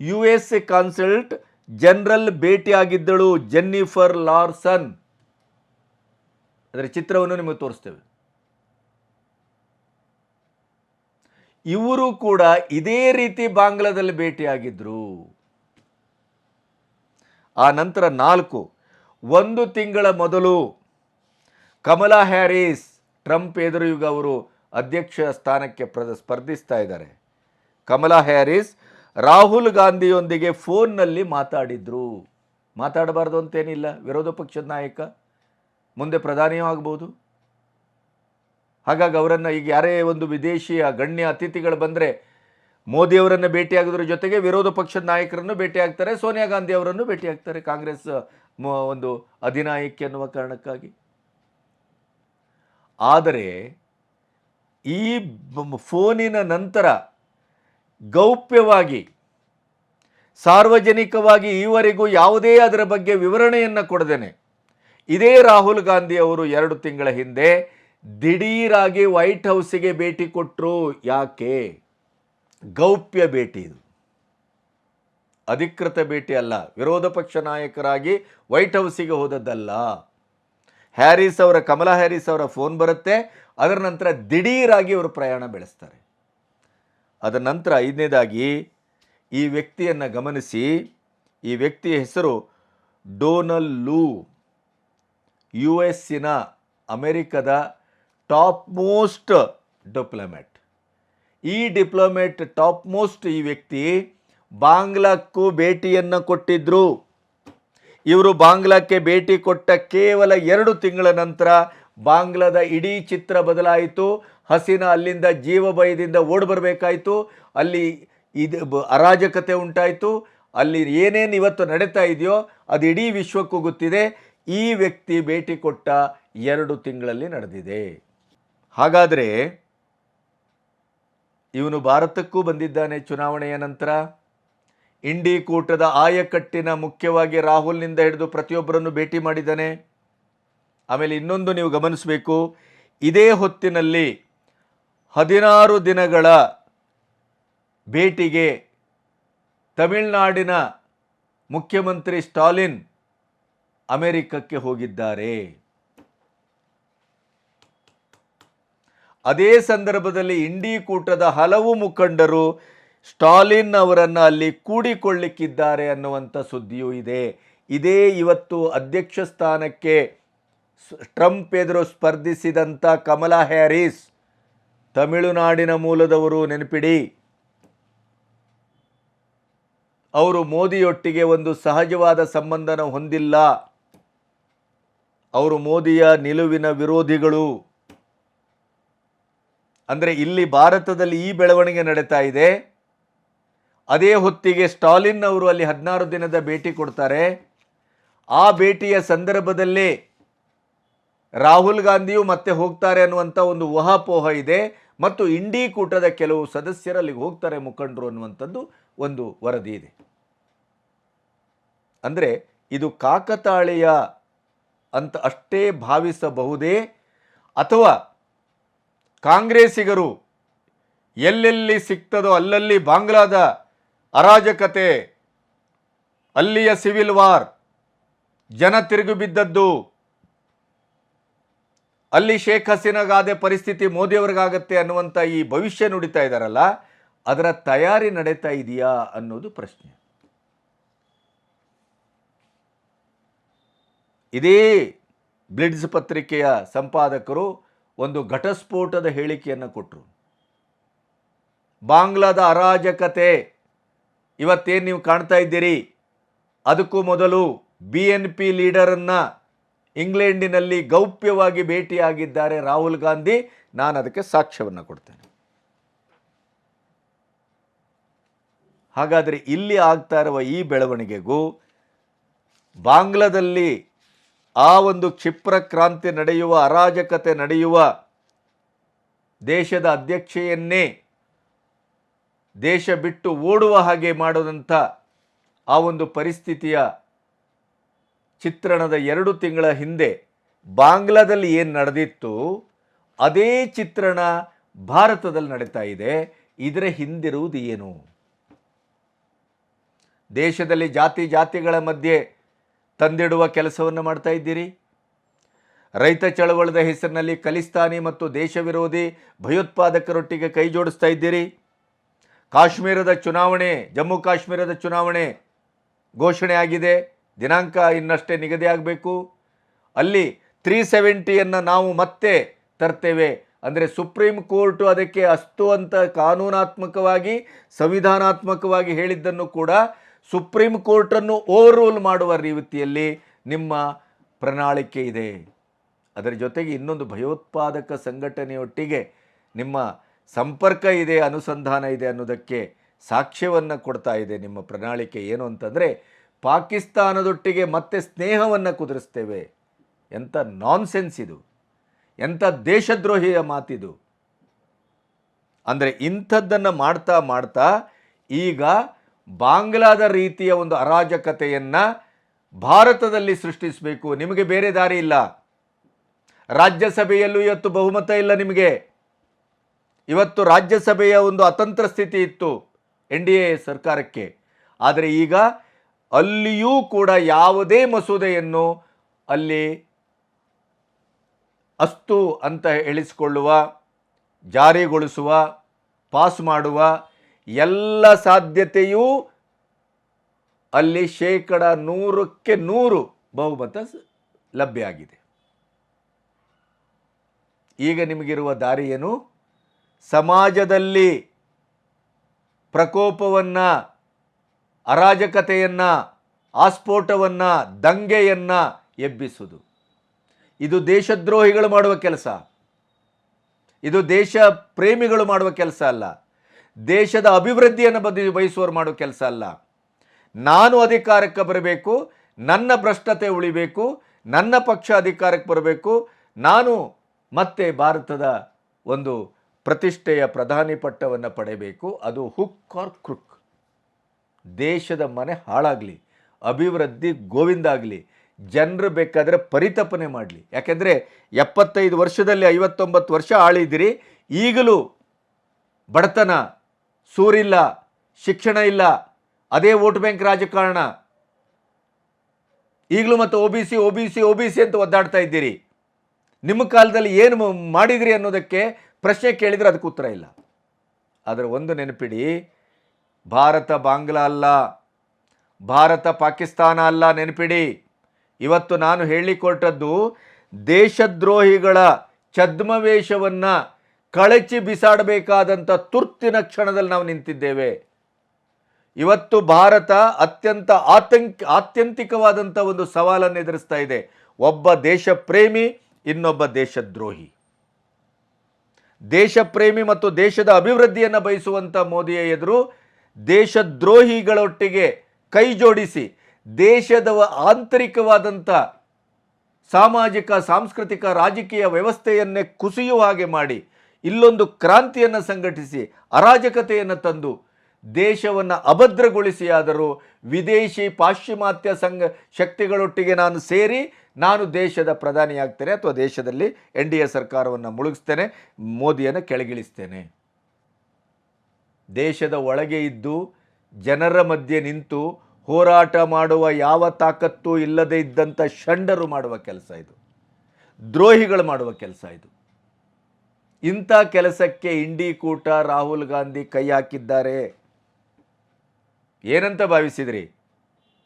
U S A consul general ಭೇಟಿಯಾಗಿದ್ದಳು Jennifer Larson. ಅದರ ಚಿತ್ರವನ್ನು ನಿಮಗೆ ತೋರಿಸ್ತೇವೆ. ಇವರು ಕೂಡ ಇದೇ ರೀತಿ ಬಾಂಗ್ಲಾದಲ್ಲಿ ಭೇಟಿಯಾಗಿದ್ರು. ಆ ನಂತರ ನಾಲ್ಕು, ಒಂದು ತಿಂಗಳ ಮೊದಲು ಕಮಲಾ ಹ್ಯಾರಿಸ್, ಟ್ರಂಪ್ ಎದುರು ಅವರು ಅಧ್ಯಕ್ಷ ಸ್ಥಾನಕ್ಕೆ ಪ್ರ ಸ್ಪರ್ಧಿಸ್ತಾ ಇದ್ದಾರೆ. ಕಮಲಾ ಹ್ಯಾರೀಸ್ ರಾಹುಲ್ ಗಾಂಧಿಯೊಂದಿಗೆ ಫೋನ್ನಲ್ಲಿ ಮಾತಾಡಿದ್ರು. ಮಾತಾಡಬಾರ್ದು ಅಂತೇನಿಲ್ಲ, ವಿರೋಧ ಪಕ್ಷದ ನಾಯಕ, ಮುಂದೆ ಪ್ರಧಾನಿಯೂ ಆಗ್ಬೋದು. ಹಾಗಾಗಿ ಅವರನ್ನು ಈಗ ಯಾರೇ ಒಂದು ವಿದೇಶಿಯ ಗಣ್ಯ ಅತಿಥಿಗಳು ಬಂದರೆ ಮೋದಿಯವರನ್ನು ಭೇಟಿಯಾಗೋದ್ರ ಜೊತೆಗೆ ವಿರೋಧ ಪಕ್ಷದ ನಾಯಕರನ್ನು ಭೇಟಿಯಾಗ್ತಾರೆ. ಸೋನಿಯಾ ಗಾಂಧಿ ಅವರನ್ನು ಭೇಟಿಯಾಗ್ತಾರೆ ಕಾಂಗ್ರೆಸ್ ಒಂದು ಅಧಿನಾಯಕಿ ಅನ್ನುವ ಕಾರಣಕ್ಕಾಗಿ. ಆದರೆ ಈ ಫೋನಿನ ನಂತರ ಗೌಪ್ಯವಾಗಿ, ಸಾರ್ವಜನಿಕವಾಗಿ ಈವರೆಗೂ ಯಾವುದೇ ಅದರ ಬಗ್ಗೆ ವಿವರಣೆಯನ್ನು ಕೊಡದೇನೆ. ಇದೇ ರಾಹುಲ್ ಗಾಂಧಿ ಅವರು ಎರಡು ತಿಂಗಳ ಹಿಂದೆ ದಿಢೀರಾಗಿ ವೈಟ್ ಹೌಸಿಗೆ ಭೇಟಿ ಕೊಟ್ಟರು ಯಾಕೆ? ಗೌಪ್ಯ ಭೇಟಿ ಇದು. ಅಧಿಕೃತ ಭೇಟಿ ಅಲ್ಲ, ವಿರೋಧ ಪಕ್ಷ ನಾಯಕರಾಗಿ ವೈಟ್ ಹೌಸಿಗೆ ಹೋದದ್ದಲ್ಲ. ಹ್ಯಾರಿಸ್ ಅವರ, ಕಮಲಾ ಹ್ಯಾರಿಸ್ ಅವರ ಫೋನ್ ಬರುತ್ತೆ, ಅದರ ನಂತರ ದಿಢೀರಾಗಿ ಅವರು ಪ್ರಯಾಣ ಬೆಳೆಸ್ತಾರೆ. ಅದರ ನಂತರ ಐದನೇದಾಗಿ, ಈ ವ್ಯಕ್ತಿಯನ್ನು ಗಮನಿಸಿ, ಈ ವ್ಯಕ್ತಿಯ ಹೆಸರು ಡೋನಲ್ ಲೂ. ಯು ಎಸ್ಸಿನ ಅಮೆರಿಕದ ಟಾಪ್ ಮೋಸ್ಟ್ ಡಿಪ್ಲೊಮ್ಯಾಟ್. ಈ ಡಿಪ್ಲೊಮೇಟ್ ಟಾಪ್ ಮೋಸ್ಟ್ ಈ ವ್ಯಕ್ತಿ ಬಾಂಗ್ಲಾಕ್ಕೂ ಭೇಟಿಯನ್ನು ಕೊಟ್ಟಿದ್ದರು ಇವರು ಬಾಂಗ್ಲಾಕ್ಕೆ ಭೇಟಿ ಕೊಟ್ಟ ಕೇವಲ ಎರಡು ತಿಂಗಳ ನಂತರ ಬಾಂಗ್ಲಾದ ಇಡೀ ಚಿತ್ರ ಬದಲಾಯಿತು. ಹಸೀನಾ ಅಲ್ಲಿಂದ ಜೀವ ಭಯದಿಂದ ಓಡಿ ಬರಬೇಕಾಯಿತು. ಅಲ್ಲಿ ಇದು ಅರಾಜಕತೆ ಉಂಟಾಯಿತು. ಅಲ್ಲಿ ಏನೇನು ಇವತ್ತು ನಡೀತಾ ಇದೆಯೋ ಅದು ಇಡೀ ವಿಶ್ವಕ್ಕೂ ಗೊತ್ತಿದೆ. ಈ ವ್ಯಕ್ತಿ ಭೇಟಿ ಕೊಟ್ಟ ಎರಡು ತಿಂಗಳಲ್ಲಿ ನಡೆದಿದೆ. ಹಾಗಾದರೆ ಇವನು ಭಾರತಕ್ಕೂ ಬಂದಿದ್ದಾನೆ ಚುನಾವಣೆಯ ನಂತರ. ಇಂಡಿ ಕೂಟದ ಆಯಕಟ್ಟಿನ ಮುಖ್ಯವಾಗಿ ರಾಹುಲ್ನಿಂದ ಹಿಡಿದು ಪ್ರತಿಯೊಬ್ಬರನ್ನು ಭೇಟಿ ಮಾಡಿದ್ದಾನೆ. ಆಮೇಲೆ ಇನ್ನೊಂದು ನೀವು ಗಮನಿಸಬೇಕು. ಇದೇ ಹೊತ್ತಿನಲ್ಲಿ ಹದಿನಾರು ದಿನಗಳ ಭೇಟಿಗೆ ತಮಿಳುನಾಡಿನ ಮುಖ್ಯಮಂತ್ರಿ ಸ್ಟಾಲಿನ್ ಅಮೆರಿಕಕ್ಕೆ ಹೋಗಿದ್ದಾರೆ. ಅದೇ ಸಂದರ್ಭದಲ್ಲಿ ಇಂಡಿ ಕೂಟದ ಹಲವು ಮುಖಂಡರು ಸ್ಟಾಲಿನ್ ಅವರನ್ನು ಅಲ್ಲಿ ಕೂಡಿಕೊಳ್ಳಿಕ್ಕಿದ್ದಾರೆ ಅನ್ನುವಂಥ ಸುದ್ದಿಯೂ ಇದೆ. ಇದೇ ಇವತ್ತು ಅಧ್ಯಕ್ಷ ಸ್ಥಾನಕ್ಕೆ ಟ್ರಂಪ್ ಎದುರು ಸ್ಪರ್ಧಿಸಿದಂಥ ಕಮಲಾ ಹ್ಯಾರಿಸ್, ತಮಿಳುನಾಡಿನ ಮೂಲದವರು ನೆನಪಿಡಿ. ಅವರು ಮೋದಿಯೊಟ್ಟಿಗೆ ಒಂದು ಸಹಜವಾದ ಸಂಬಂಧನ ಹೊಂದಿಲ್ಲ. ಅವರು ಮೋದಿಯ ನಿಲುವಿನ ವಿರೋಧಿಗಳು. ಅಂದರೆ ಇಲ್ಲಿ ಭಾರತದಲ್ಲಿ ಈ ಬೆಳವಣಿಗೆ ನಡೀತಾ ಇದೆ. ಅದೇ ಹೊತ್ತಿಗೆ ಸ್ಟಾಲಿನ್ ಅವರು ಅಲ್ಲಿ ಹದಿನಾರು ದಿನದ ಭೇಟಿ ಕೊಡ್ತಾರೆ. ಆ ಭೇಟಿಯ ಸಂದರ್ಭದಲ್ಲಿ ರಾಹುಲ್ ಗಾಂಧಿಯು ಮತ್ತೆ ಹೋಗ್ತಾರೆ ಅನ್ನುವಂಥ ಒಂದು ಊಹಾಪೋಹ ಇದೆ. ಮತ್ತು ಇಂಡಿ ಕೂಟದ ಕೆಲವು ಸದಸ್ಯರು ಅಲ್ಲಿಗೆ ಹೋಗ್ತಾರೆ ಮುಖಂಡರು ಅನ್ನುವಂಥದ್ದು ಒಂದು ವರದಿ ಇದೆ. ಅಂದರೆ ಇದು ಕಾಕತಾಳೀಯ ಅಂತ ಅಷ್ಟೇ ಭಾವಿಸಬಹುದೇ ಅಥವಾ ಕಾಂಗ್ರೆಸ್ಸಿಗರು ಎಲ್ಲೆಲ್ಲಿ ಸಿಗ್ತದೋ ಅಲ್ಲಲ್ಲಿ ಬಾಂಗ್ಲಾದ ಅರಾಜಕತೆ, ಅಲ್ಲಿಯ ಸಿವಿಲ್ ವಾರ್ ಜನ ತಿರುಗಿ ಬಿದ್ದದ್ದು. ಅಲ್ಲಿ ಶೇಖ್ ಹಸೀನಾಗಾದೆ ಪರಿಸ್ಥಿತಿ ಮೋದಿಯವ್ರಿಗಾಗತ್ತೆ ಅನ್ನುವಂಥ ಈ ಭವಿಷ್ಯ ನುಡಿತಾ ಇದ್ದಾರಲ್ಲ, ಅದರ ತಯಾರಿ ನಡೀತಾ ಇದೆಯಾ ಅನ್ನೋದು ಪ್ರಶ್ನೆ. ಇದೇ ಬ್ಲಿಡ್ಸ್ ಪತ್ರಿಕೆಯ ಸಂಪಾದಕರು ಒಂದು ಘಟಸ್ಫೋಟದ ಹೇಳಿಕೆಯನ್ನು ಕೊಟ್ಟರು ಬಾಂಗ್ಲಾದ ಅರಾಜಕತೆ, ಇವತ್ತೇನು ನೀವು ಕಾಣ್ತಾ ಇದ್ದೀರಿ? ಅದಕ್ಕೂ ಮೊದಲು ಬಿ ಎನ್ ಪಿ ಲೀಡರನ್ನು ಇಂಗ್ಲೆಂಡಿನಲ್ಲಿ ಗೌಪ್ಯವಾಗಿ ಭೇಟಿಯಾಗಿದ್ದಾರೆ ರಾಹುಲ್ ಗಾಂಧಿ. ನಾನು ಅದಕ್ಕೆ ಸಾಕ್ಷ್ಯವನ್ನು ಕೊಡ್ತೇನೆ. ಹಾಗಾದರೆ ಇಲ್ಲಿ ಆಗ್ತಾ ಇರುವ ಈ ಬೆಳವಣಿಗೆಗೂ ಬಾಂಗ್ಲಾದಲ್ಲಿ ಆ ಒಂದು ಕ್ಷಿಪ್ರ ಕ್ರಾಂತಿ ನಡೆಯುವ, ಅರಾಜಕತೆ ನಡೆಯುವ ದೇಶದ ಅಧ್ಯಕ್ಷೆಯನ್ನೇ ದೇಶ ಬಿಟ್ಟು ಓಡುವ ಹಾಗೆ ಮಾಡುವಂಥ ಆ ಒಂದು ಪರಿಸ್ಥಿತಿಯ ಚಿತ್ರಣದ ಎರಡು ತಿಂಗಳ ಹಿಂದೆ ಬಾಂಗ್ಲಾದಲ್ಲಿ ಏನು ನಡೆದಿತ್ತು, ಅದೇ ಚಿತ್ರಣ ಭಾರತದಲ್ಲಿ ನಡೀತಾ ಇದೆ. ಇದರ ಹಿಂದಿರುವುದು ಏನು? ದೇಶದಲ್ಲಿ ಜಾತಿ ಜಾತಿಗಳ ಮಧ್ಯೆ ತಂದಿಡುವ ಕೆಲಸವನ್ನು ಮಾಡ್ತಾ ಇದ್ದೀರಿ? ರೈತ ಚಳವಳದ ಹೆಸರಿನಲ್ಲಿ ಖಲಿಸ್ತಾನಿ ಮತ್ತು ದೇಶ ವಿರೋಧಿ ಭಯೋತ್ಪಾದಕರೊಟ್ಟಿಗೆ ಕೈ ಜೋಡಿಸ್ತಾ ಇದ್ದೀರಿ? ಕಾಶ್ಮೀರದ ಚುನಾವಣೆ, ಜಮ್ಮು ಕಾಶ್ಮೀರದ ಚುನಾವಣೆ ಘೋಷಣೆ ಆಗಿದೆ. ದಿನಾಂಕ ಇನ್ನಷ್ಟೇ ನಿಗದಿ ಆಗಬೇಕು. ಅಲ್ಲಿ ತ್ರೀ ಸೆವೆಂಟಿಯನ್ನು ನಾವು ಮತ್ತೆ ತರ್ತೇವೆ. ಅಂದರೆ ಸುಪ್ರೀಂ ಕೋರ್ಟು ಅದಕ್ಕೆ ಅಸ್ತು ಅಂತ ಕಾನೂನಾತ್ಮಕವಾಗಿ, ಸಂವಿಧಾನಾತ್ಮಕವಾಗಿ ಹೇಳಿದ್ದನ್ನು ಕೂಡ ಸುಪ್ರೀಂ ಕೋರ್ಟನ್ನು ಓವರ್ ರೂಲ್ ಮಾಡುವ ರೀತಿಯಲ್ಲಿ ನಿಮ್ಮ ಪ್ರಣಾಳಿಕೆ ಇದೆ. ಅದರ ಜೊತೆಗೆ ಇನ್ನೊಂದು ಭಯೋತ್ಪಾದಕ ಸಂಘಟನೆಯೊಟ್ಟಿಗೆ ನಿಮ್ಮ ಸಂಪರ್ಕ ಇದೆ, ಅನುಸಂಧಾನ ಇದೆ ಅನ್ನೋದಕ್ಕೆ ಸಾಕ್ಷ್ಯವನ್ನು ಕೊಡ್ತಾ ಇದೆ ನಿಮ್ಮ ಪ್ರಣಾಳಿಕೆ ಏನು ಅಂತಂದರೆ, ಪಾಕಿಸ್ತಾನದೊಟ್ಟಿಗೆ ಮತ್ತೆ ಸ್ನೇಹವನ್ನು ಕುದುರಿಸ್ತೇವೆ. ಎಂಥ ನಾನ್ಸೆನ್ಸ್ ಇದು. ಎಂಥ ದೇಶದ್ರೋಹಿಯ ಮಾತಿದು. ಅಂದರೆ ಇಂಥದ್ದನ್ನು ಮಾಡ್ತಾ ಮಾಡ್ತಾ ಈಗ ಬಾಂಗ್ಲಾದ ರೀತಿಯ ಒಂದು ಅರಾಜಕತೆಯನ್ನು ಭಾರತದಲ್ಲಿ ಸೃಷ್ಟಿಸಬೇಕು. ನಿಮಗೆ ಬೇರೆ ದಾರಿ ಇಲ್ಲ. ರಾಜ್ಯಸಭೆಯಲ್ಲೂ ಇವತ್ತು ಬಹುಮತ ಇಲ್ಲ ನಿಮಗೆ. ಇವತ್ತು ರಾಜ್ಯಸಭೆಯ ಒಂದು ಅತಂತ್ರ ಸ್ಥಿತಿ ಇತ್ತು ಎನ್ ಡಿ ಎ ಸರ್ಕಾರಕ್ಕೆ. ಆದರೆ ಈಗ ಅಲ್ಲಿಯೂ ಕೂಡ ಯಾವುದೇ ಮಸೂದೆಯನ್ನು ಅಲ್ಲಿ ಅಸ್ತು ಅಂತ ಎಳಿಸಿಕೊಳ್ಳುವ ಜಾರಿಗೊಳಿಸುವ, ಪಾಸ್ ಮಾಡುವ ಎಲ್ಲ ಸಾಧ್ಯತೆಯೂ ಅಲ್ಲಿ ಶೇಕಡ ನೂರಕ್ಕೆ ನೂರು ಬಹುಮತ ಲಭ್ಯ ಆಗಿದೆ. ಈಗ ನಿಮಗಿರುವ ದಾರಿ ಏನು? ಸಮಾಜದಲ್ಲಿ ಪ್ರಕೋಪವನ್ನು, ಅರಾಜಕತೆಯನ್ನು, ಆಸ್ಫೋಟವನ್ನು, ದಂಗೆಯನ್ನು ಎಬ್ಬಿಸುವುದು. ಇದು ದೇಶದ್ರೋಹಿಗಳು ಮಾಡುವ ಕೆಲಸ. ಇದು ದೇಶ ಪ್ರೇಮಿಗಳು ಮಾಡುವ ಕೆಲಸ ಅಲ್ಲ. ದೇಶದ ಅಭಿವೃದ್ಧಿಯನ್ನು ಬದಿ ಬಯಸುವರು ಮಾಡುವ ಕೆಲಸ ಅಲ್ಲ. ನಾನು ಅಧಿಕಾರಕ್ಕೆ ಬರಬೇಕು, ನನ್ನ ಭ್ರಷ್ಟತೆ ಉಳಿಬೇಕು, ನನ್ನ ಪಕ್ಷ ಅಧಿಕಾರಕ್ಕೆ ಬರಬೇಕು. ನಾನು ಮತ್ತೆ ಭಾರತದ ಒಂದು ಪ್ರತಿಷ್ಠೆಯ ಪ್ರಧಾನಿ ಪಟ್ಟವನ್ನು ಪಡೆಯಬೇಕು. ಅದು ಹುಕ್ ಆರ್ ಕ್ರುಕ್ ದೇಶದ ಮನೆ ಹಾಳಾಗಲಿ, ಅಭಿವೃದ್ಧಿ ಗೋವಿಂದಾಗಲಿ ಜನರು ಬೇಕಾದರೆ ಪರಿತಪನೆ ಮಾಡಲಿ. ಯಾಕೆಂದರೆ ಎಪ್ಪತ್ತೈದು ವರ್ಷದಲ್ಲಿ ಐವತ್ತೊಂಬತ್ತು ವರ್ಷ ಆಳಿದಿರಿ, ಈಗಲೂ ಬಡತನ ಸೂರಿಲ್ಲ, ಶಿಕ್ಷಣ ಇಲ್ಲ, ಅದೇ ವೋಟ್ ಬ್ಯಾಂಕ್ ರಾಜಕಾರಣ. ಈಗಲೂ ಮತ್ತು O B C, O B C, O B C ಅಂತ ಒದ್ದಾಡ್ತಾ ಇದ್ದೀರಿ. ನಿಮ್ಮ ಕಾಲದಲ್ಲಿ ಏನು ಮಾಡಿದಿರಿ ಅನ್ನೋದಕ್ಕೆ ಪ್ರಶ್ನೆ ಕೇಳಿದರೆ ಅದಕ್ಕೆ ಉತ್ತರ ಇಲ್ಲ. ಆದರೆ ಒಂದು ನೆನಪಿಡಿ, ಭಾರತ ಬಾಂಗ್ಲಾ ಅಲ್ಲ, ಭಾರತ ಪಾಕಿಸ್ತಾನ ಅಲ್ಲ ನೆನಪಿಡಿ. ಇವತ್ತು ನಾನು ಹೇಳಿಕೊಟ್ಟದ್ದು ದೇಶದ್ರೋಹಿಗಳ ಛದ್ಮವೇಷವನ್ನು ಕಳಚಿ ಬಿಸಾಡಬೇಕಾದಂಥ ತುರ್ತಿನ ಕ್ಷಣದಲ್ಲಿ ನಾವು ನಿಂತಿದ್ದೇವೆ. ಇವತ್ತು ಭಾರತ ಅತ್ಯಂತ ಆತಂಕ, ಆತ್ಯಂತಿಕವಾದಂಥ ಒಂದು ಸವಾಲನ್ನು ಎದುರಿಸ್ತಾ ಇದೆ. ಒಬ್ಬ ದೇಶ ಪ್ರೇಮಿ ಇನ್ನೊಬ್ಬ ದೇಶದ್ರೋಹಿ. ದೇಶ ಪ್ರೇಮಿ ಮತ್ತು ದೇಶದ ಅಭಿವೃದ್ಧಿಯನ್ನು ಬಯಸುವಂಥ ಮೋದಿಯ ಎದುರು ದೇಶದ್ರೋಹಿಗಳೊಟ್ಟಿಗೆ ಕೈ ಜೋಡಿಸಿ ದೇಶದ ಆಂತರಿಕವಾದಂಥ ಸಾಮಾಜಿಕ, ಸಾಂಸ್ಕೃತಿಕ, ರಾಜಕೀಯ ವ್ಯವಸ್ಥೆಯನ್ನೇ ಕುಸಿಯುವ ಹಾಗೆ ಮಾಡಿ ಇಲ್ಲೊಂದು ಕ್ರಾಂತಿಯನ್ನು ಸಂಘಟಿಸಿ ಅರಾಜಕತೆಯನ್ನು ತಂದು ದೇಶವನ್ನು ಅಭದ್ರಗೊಳಿಸಿಯಾದರೂ ವಿದೇಶಿ ಪಾಶ್ಚಿಮಾತ್ಯ ಸಂಘ ಶಕ್ತಿಗಳೊಟ್ಟಿಗೆ ನಾನು ಸೇರಿ ನಾನು ದೇಶದ ಪ್ರಧಾನಿಯಾಗ್ತೇನೆ ಅಥವಾ ದೇಶದಲ್ಲಿ ಎನ್ ಡಿ ಎ ಸರ್ಕಾರವನ್ನು ಮುಳುಗಿಸ್ತೇನೆ, ಮೋದಿಯನ್ನು ಕೆಳಗಿಳಿಸ್ತೇನೆ. ದೇಶದ ಒಳಗೆ ಇದ್ದು ಜನರ ಮಧ್ಯೆ ನಿಂತು ಹೋರಾಟ ಮಾಡುವ ಯಾವ ತಾಕತ್ತು ಇಲ್ಲದೇ ಇದ್ದಂಥ ಷಂಡರು ಮಾಡುವ ಕೆಲಸ ಇದು. ದ್ರೋಹಿಗಳು ಮಾಡುವ ಕೆಲಸ ಇದು. ಇಂಥ ಕೆಲಸಕ್ಕೆ ಇಂಡಿ ಕೂಟ ರಾಹುಲ್ ಗಾಂಧಿ ಕೈ ಹಾಕಿದ್ದಾರೆ. ಏನಂತ ಭಾವಿಸಿದ್ರಿ?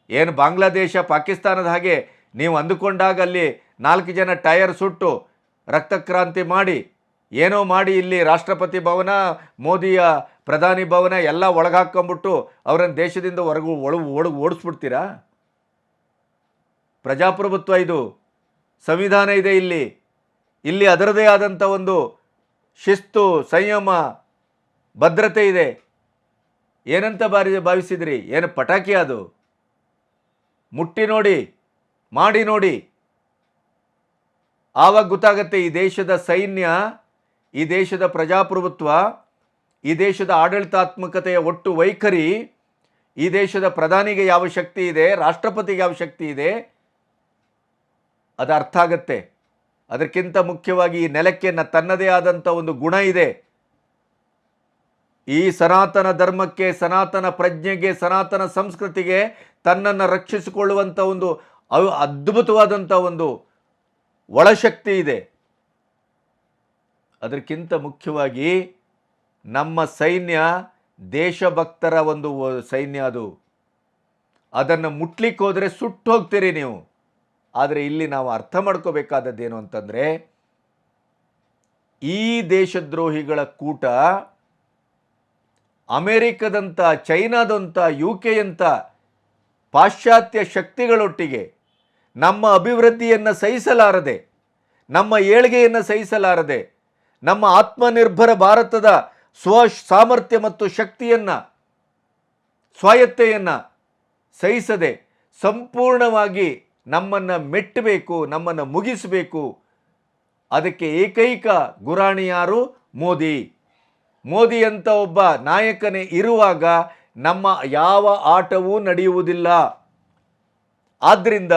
ಏನು ಬಾಂಗ್ಲಾದೇಶ ಪಾಕಿಸ್ತಾನದ ಹಾಗೆ ನೀವು ಅಂದುಕೊಂಡಾಗ ಅಲ್ಲಿ ನಾಲ್ಕು ಜನ ಟೈರ್ ಸುಟ್ಟು ರಕ್ತಕ್ರಾಂತಿ ಮಾಡಿ, ಏನೋ ಮಾಡಿ ಇಲ್ಲಿ ರಾಷ್ಟ್ರಪತಿ ಭವನ, ಮೋದಿಯ ಪ್ರಧಾನಿ ಭವನ ಎಲ್ಲ ಒಳಗಾಕೊಂಬಿಟ್ಟು ಅವರನ್ನು ದೇಶದಿಂದ ಹೊರಗು ಒಳ ಓಡ್ ಓಡಿಸ್ಬಿಡ್ತೀರಾ? ಪ್ರಜಾಪ್ರಭುತ್ವ ಇದು, ಸಂವಿಧಾನ ಇದೆ ಇಲ್ಲಿ. ಇಲ್ಲಿ ಅದರದೇ ಆದಂಥ ಒಂದು ಶಿಸ್ತು, ಸಂಯಮ, ಭದ್ರತೆ ಇದೆ. ಏನಂತ ಬಾರಿ ಭಾವಿಸಿದ್ರಿ? ಏನು ಪಟಾಕಿ ಅದು? ಮುಟ್ಟಿ ನೋಡಿ, ಮಾಡಿ ನೋಡಿ. ಆವಾಗ ಗೊತ್ತಾಗತ್ತೆ, ಈ ದೇಶದ ಸೈನ್ಯ, ಈ ದೇಶದ ಪ್ರಜಾಪ್ರಭುತ್ವ, ಈ ದೇಶದ ಆಡಳಿತಾತ್ಮಕತೆಯ ಒಟ್ಟು ವೈಖರಿ, ಈ ದೇಶದ ಪ್ರಧಾನಿಗೆ ಯಾವ ಶಕ್ತಿ ಇದೆ, ರಾಷ್ಟ್ರಪತಿಗೆ ಯಾವ ಶಕ್ತಿ ಇದೆ, ಅದು ಅರ್ಥ ಆಗತ್ತೆ. ಅದಕ್ಕಿಂತ ಮುಖ್ಯವಾಗಿ ಈ ನೆಲಕ್ಕೆ ತನ್ನದೇ ಆದಂಥ ಒಂದು ಗುಣ ಇದೆ. ಈ ಸನಾತನ ಧರ್ಮಕ್ಕೆ, ಸನಾತನ ಪ್ರಜ್ಞೆಗೆ, ಸನಾತನ ಸಂಸ್ಕೃತಿಗೆ ತನ್ನನ್ನು ರಕ್ಷಿಸಿಕೊಳ್ಳುವಂಥ ಒಂದು ಅವ್ ಅದ್ಭುತವಾದಂಥ ಒಂದು ಒಳಶಕ್ತಿ ಇದೆ. ಅದಕ್ಕಿಂತ ಮುಖ್ಯವಾಗಿ ನಮ್ಮ ಸೈನ್ಯ ದೇಶಭಕ್ತರ ಒಂದು ಸೈನ್ಯ ಅದು. ಅದನ್ನು ಮುಟ್ಲಿಕ್ಕೆ ಹೋದರೆ ಸುಟ್ಟು ಹೋಗ್ತೀರಿ ನೀವು. ಆದರೆ ಇಲ್ಲಿ ನಾವು ಅರ್ಥ ಮಾಡ್ಕೋಬೇಕಾದದ್ದೇನು ಅಂತಂದರೆ, ಈ ದೇಶದ್ರೋಹಿಗಳ ಕೂಟ ಅಮೇರಿಕದಂಥ, ಚೈನಾದಂಥ ಯು ಕೆಯಂಥ ಪಾಶ್ಚಾತ್ಯ ಶಕ್ತಿಗಳೊಟ್ಟಿಗೆ ನಮ್ಮ ಅಭಿವೃದ್ಧಿಯನ್ನು ಸಹಿಸಲಾರದೆ, ನಮ್ಮ ಏಳ್ಗೆಯನ್ನು ಸಹಿಸಲಾರದೆ, ನಮ್ಮ ಆತ್ಮನಿರ್ಭರ ಭಾರತದ ಸ್ವ ಸಾಮರ್ಥ್ಯ ಮತ್ತು ಶಕ್ತಿಯನ್ನು, ಸ್ವಾಯತ್ತೆಯನ್ನು ಸಹಿಸದೆ ಸಂಪೂರ್ಣವಾಗಿ ನಮ್ಮನ್ನು ಮೆಟ್ಟಬೇಕು, ನಮ್ಮನ್ನು ಮುಗಿಸಬೇಕು. ಅದಕ್ಕೆ ಏಕೈಕ ಗುರಾಣಿ ಯಾರು? ಮೋದಿ. ಮೋದಿ ಅಂತ ಒಬ್ಬ ನಾಯಕನೇ ಇರುವಾಗ ನಮ್ಮ ಯಾವ ಆಟವೂ ನಡೆಯುವುದಿಲ್ಲ. ಆದ್ದರಿಂದ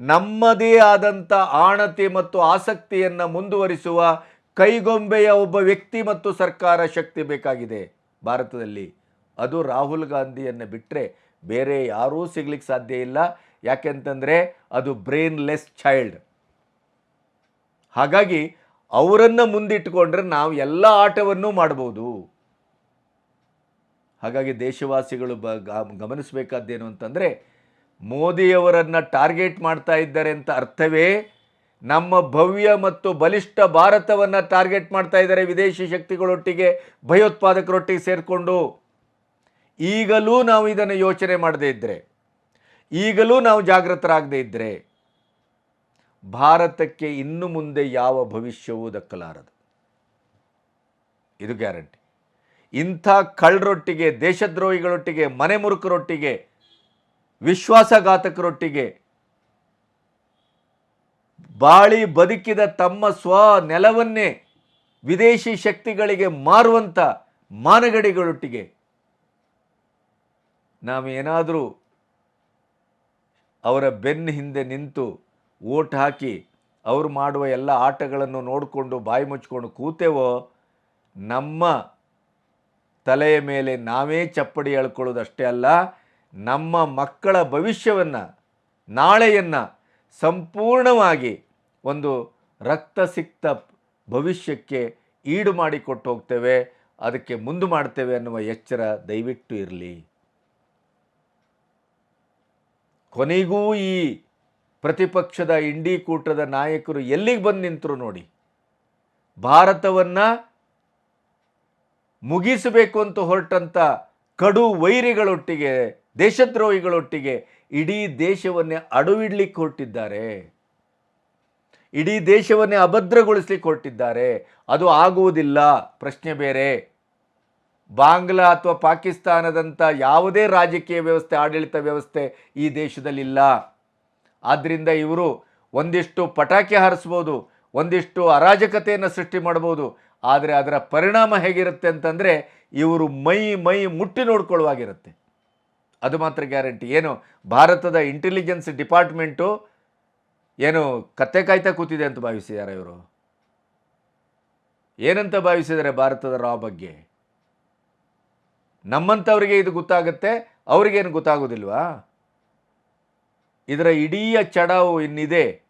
ನಮ್ಮದೇ ಆದಂಥ ಆಣತೆ ಮತ್ತು ಆಸಕ್ತಿಯನ್ನು ಮುಂದುವರಿಸುವ ಕೈಗೊಂಬೆಯ ಒಬ್ಬ ವ್ಯಕ್ತಿ ಮತ್ತು ಸರ್ಕಾರ ಶಕ್ತಿ ಬೇಕಾಗಿದೆ ಭಾರತದಲ್ಲಿ. ಅದು ರಾಹುಲ್ ಗಾಂಧಿಯನ್ನು ಬಿಟ್ಟರೆ ಬೇರೆ ಯಾರೂ ಸಿಗ್ಲಿಕ್ಕೆ ಸಾಧ್ಯ ಇಲ್ಲ. ಯಾಕೆಂತಂದರೆ ಅದು ಬ್ರೈನ್ಲೆಸ್ ಚೈಲ್ಡ್. ಹಾಗಾಗಿ ಅವರನ್ನು ಮುಂದಿಟ್ಟುಕೊಂಡ್ರೆ ನಾವು ಎಲ್ಲ ಆಟವನ್ನು ಮಾಡ್ಬೋದು. ಹಾಗಾಗಿ ದೇಶವಾಸಿಗಳು ಬ ಗಮನಿಸಬೇಕಾದ್ದೇನು ಅಂತಂದರೆ, ಮೋದಿಯವರನ್ನು ಟಾರ್ಗೆಟ್ ಮಾಡ್ತಾ ಇದ್ದಾರೆ ಅಂತ ಅರ್ಥವೇ ನಮ್ಮ ಭವ್ಯ ಮತ್ತು ಬಲಿಷ್ಠ ಭಾರತವನ್ನು ಟಾರ್ಗೆಟ್ ಮಾಡ್ತಾ ಇದ್ದಾರೆ ವಿದೇಶಿ ಶಕ್ತಿಗಳೊಟ್ಟಿಗೆ, ಭಯೋತ್ಪಾದಕರೊಟ್ಟಿಗೆ ಸೇರಿಕೊಂಡು. ಈಗಲೂ ನಾವು ಇದನ್ನು ಯೋಚನೆ ಮಾಡದೇ ಇದ್ದರೆ ಈಗಲೂ ನಾವು ಜಾಗೃತರಾಗದೇ ಇದ್ದರೆ ಭಾರತಕ್ಕೆ ಇನ್ನು ಮುಂದೆ ಯಾವ ಭವಿಷ್ಯವೂ ದಕ್ಕಲಾರದು. ಇದು ಗ್ಯಾರಂಟಿ. ಇಂಥ ಕಳ್ಳರೊಟ್ಟಿಗೆ, ದೇಶದ್ರೋಹಿಗಳೊಟ್ಟಿಗೆ, ಮನೆ ಮುರುಕರೊಟ್ಟಿಗೆ, ವಿಶ್ವಾಸಘಾತಕರೊಟ್ಟಿಗೆ ಬಾಳಿ ಬದುಕಿದ ತಮ್ಮ ಸ್ವ ನೆಲವನ್ನೇ ವಿದೇಶಿ ಶಕ್ತಿಗಳಿಗೆ ಮಾರುವಂಥ ಮಾನಗಡಿಗಳೊಟ್ಟಿಗೆ ನಾವೇನಾದರೂ ಅವರ ಬೆನ್ನ ಹಿಂದೆ ನಿಂತು ಓಟ್ ಹಾಕಿ ಅವರು ಮಾಡುವ ಎಲ್ಲ ಆಟಗಳನ್ನು ನೋಡಿಕೊಂಡು ಬಾಯಿ ಮುಚ್ಕೊಂಡು ಕೂತೇವೋ, ನಮ್ಮ ತಲೆಯ ಮೇಲೆ ನಾವೇ ಚಪ್ಪಡಿ ಎಳ್ಕೊಳ್ಳೋದಷ್ಟೇ ಅಲ್ಲ, ನಮ್ಮ ಮಕ್ಕಳ ಭವಿಷ್ಯವನ್ನು, ನಾಳೆಯನ್ನು ಸಂಪೂರ್ಣವಾಗಿ ಒಂದು ರಕ್ತಸಿಕ್ತ ಭವಿಷ್ಯಕ್ಕೆ ಈಡು ಮಾಡಿಕೊಟ್ಟು ಹೋಗ್ತೇವೆ, ಅದಕ್ಕೆ ಮುಂದು ಮಾಡ್ತೇವೆ ಅನ್ನುವ ಎಚ್ಚರ ದಯವಿಟ್ಟು ಇರಲಿ. ಕೊನೆಗೂ ಈ ಪ್ರತಿಪಕ್ಷದ ಇಂಡಿ ಕೂಟದ ನಾಯಕರು ಎಲ್ಲಿಗೆ ಬಂದು ನಿಂತರು ನೋಡಿ? ಭಾರತವನ್ನು ಮುಗಿಸಬೇಕು ಅಂತ ಹೊರಟಂಥ ಕಡು ವೈರಿಗಳೊಟ್ಟಿಗೆ, ದೇಶದ್ರೋಹಿಗಳೊಟ್ಟಿಗೆ ಇಡೀ ದೇಶವನ್ನೇ ಅಡುವಿಡ್ಲಿಕ್ಕೆ ಹೊರಟಿದ್ದಾರೆ. ಇಡೀ ದೇಶವನ್ನೇ ಅಭದ್ರಗೊಳಿಸ್ಲಿಕ್ಕೆ ಹೊರಟಿದ್ದಾರೆ. ಅದು ಆಗುವುದಿಲ್ಲ. ಪ್ರಶ್ನೆ ಬೇರೆ. ಬಾಂಗ್ಲಾ ಅಥವಾ ಪಾಕಿಸ್ತಾನದಂಥ ಯಾವುದೇ ರಾಜಕೀಯ ವ್ಯವಸ್ಥೆ, ಆಡಳಿತ ವ್ಯವಸ್ಥೆ ಈ ದೇಶದಲ್ಲಿಲ್ಲ. ಆದ್ದರಿಂದ ಇವರು ಒಂದಿಷ್ಟು ಪಟಾಕಿ ಹಾರಿಸ್ಬೋದು, ಒಂದಿಷ್ಟು ಅರಾಜಕತೆಯನ್ನು ಸೃಷ್ಟಿ ಮಾಡ್ಬೋದು. ಆದರೆ ಅದರ ಪರಿಣಾಮ ಹೇಗಿರುತ್ತೆ ಅಂತಂದರೆ ಇವರು ಮೈ ಮೈ ಮುಟ್ಟಿ ನೋಡ್ಕೊಳ್ಳುವಾಗಿರುತ್ತೆ ಅದು ಮಾತ್ರ ಗ್ಯಾರಂಟಿ. ಏನು ಭಾರತದ ಇಂಟೆಲಿಜೆನ್ಸ್ ಡಿಪಾರ್ಟ್ಮೆಂಟು ಏನು ಕತ್ತೆ ಕಾಯ್ತಾ ಕೂತಿದೆ ಅಂತ ಭಾವಿಸಿದ್ದಾರೆ ಇವರು? ಏನಂತ ಭಾವಿಸಿದ್ದಾರೆ ಭಾರತದ ರಾ ಬಗ್ಗೆ? ನಮ್ಮಂಥವ್ರಿಗೆ ಇದು ಗೊತ್ತಾಗುತ್ತೆ, ಅವ್ರಿಗೇನು ಗೊತ್ತಾಗೋದಿಲ್ವಾ? ಇದರ ಇಡೀ ಚಡಾವು ಇನ್ನಿದೆ.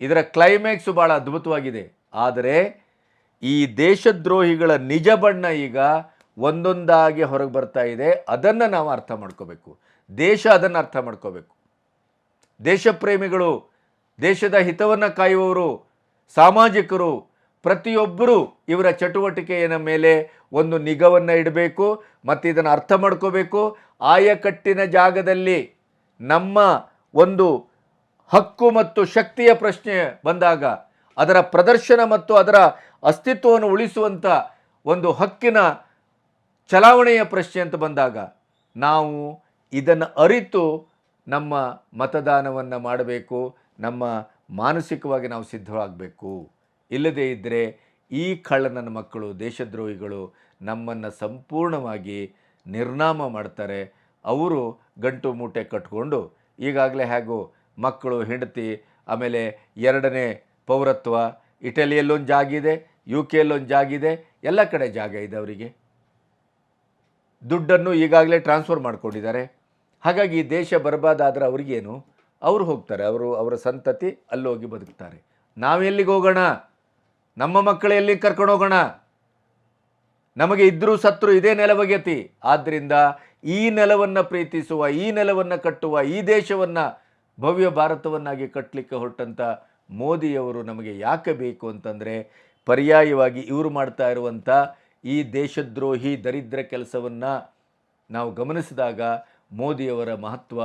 ಇದರ ಕ್ಲೈಮ್ಯಾಕ್ಸು ಭಾಳ ಅದ್ಭುತವಾಗಿದೆ. ಆದರೆ ಈ ದೇಶದ್ರೋಹಿಗಳ ನಿಜ ಬಣ್ಣ ಈಗ ಒಂದೊಂದಾಗಿ ಹೊರಗೆ ಬರ್ತಾ ಇದೆ. ಅದನ್ನು ನಾವು ಅರ್ಥ ಮಾಡ್ಕೋಬೇಕು. ದೇಶ ಅದನ್ನು ಅರ್ಥ ಮಾಡ್ಕೋಬೇಕು. ದೇಶಪ್ರೇಮಿಗಳು, ದೇಶದ ಹಿತವನ್ನು ಕಾಯುವವರು, ಸಾಮಾಜಿಕರು ಪ್ರತಿಯೊಬ್ಬರೂ ಇವರ ಚಟುವಟಿಕೆಯ ಮೇಲೆ ಒಂದು ನಿಗವನ್ನು ಇಡಬೇಕು, ಮತ್ತು ಇದನ್ನು ಅರ್ಥ ಮಾಡ್ಕೋಬೇಕು. ಆಯಕಟ್ಟಿನ ಜಾಗದಲ್ಲಿ ನಮ್ಮ ಒಂದು ಹಕ್ಕು ಮತ್ತು ಶಕ್ತಿಯ ಪ್ರಶ್ನೆ ಬಂದಾಗ, ಅದರ ಪ್ರದರ್ಶನ ಮತ್ತು ಅದರ ಅಸ್ತಿತ್ವವನ್ನು ಉಳಿಸುವಂಥ ಒಂದು ಹಕ್ಕಿನ ಚಲಾವಣೆಯ ಪ್ರಶ್ನೆ ಅಂತ ಬಂದಾಗ, ನಾವು ಇದನ್ನು ಅರಿತು ನಮ್ಮ ಮತದಾನವನ್ನು ಮಾಡಬೇಕು, ನಮ್ಮ ಮಾನಸಿಕವಾಗಿ ನಾವು ಸಿದ್ಧವಾಗಬೇಕು ಇಲ್ಲದೇ ಇದ್ದರೆ ಈ ಕಳ್ಳನ ಮಕ್ಕಳು, ದೇಶದ್ರೋಹಿಗಳು ನಮ್ಮನ್ನು ಸಂಪೂರ್ಣವಾಗಿ ನಿರ್ನಾಮ ಮಾಡ್ತಾರೆ. ಅವರು ಗಂಟು ಮೂಟೆ ಕಟ್ಕೊಂಡು ಈಗಾಗಲೇ ಹೇಗೂ ಮಕ್ಕಳು, ಹೆಂಡತಿ, ಆಮೇಲೆ ಎರಡನೇ ಪೌರತ್ವ, ಇಟಲಿಯಲ್ಲೊಂದು ಜಾಗಿದೆ ಯು ಕೆಯಲ್ಲೊಂದು ಜಾಗಿದೆ ಎಲ್ಲ ಕಡೆ ಜಾಗ ಇದೆ ಅವರಿಗೆ. ದುಡ್ಡನ್ನು ಈಗಾಗಲೇ ಟ್ರಾನ್ಸ್ಫರ್ ಮಾಡಿಕೊಂಡಿದ್ದಾರೆ. ಹಾಗಾಗಿ ದೇಶ ಬರಬಾದಾದ್ರೆ ಅವ್ರಿಗೇನು? ಅವರು ಹೋಗ್ತಾರೆ, ಅವರು ಅವರ ಸಂತತಿ ಅಲ್ಲೋಗಿ ಬದುಕ್ತಾರೆ. ನಾವೆಲ್ಲಿಗೆ ಹೋಗೋಣ? ನಮ್ಮ ಮಕ್ಕಳು ಎಲ್ಲಿ ಕರ್ಕೊಂಡು ಹೋಗೋಣ? ನಮಗೆ ಇದ್ರೂ ಸತ್ರು ಇದೇ ನೆಲವಗತಿ ಆದ್ದರಿಂದ ಈ ನೆಲವನ್ನು ಪ್ರೀತಿಸುವ, ಈ ನೆಲವನ್ನು ಕಟ್ಟುವ, ಈ ದೇಶವನ್ನು ಭವ್ಯ ಭಾರತವನ್ನಾಗಿ ಕಟ್ಟಲಿಕ್ಕೆ ಹೊರಟಂಥ ಮೋದಿಯವರು ನಮಗೆ ಯಾಕೆ ಬೇಕು ಅಂತಂದರೆ ಪರ್ಯಾಯವಾಗಿ ಇವರು ಮಾಡ್ತಾ ಇರುವಂಥ ಈ ದೇಶದ್ರೋಹಿ ದರಿದ್ರ ಕೆಲಸವನ್ನು ನಾವು ಗಮನಿಸಿದಾಗ ಮೋದಿಯವರ ಮಹತ್ವ,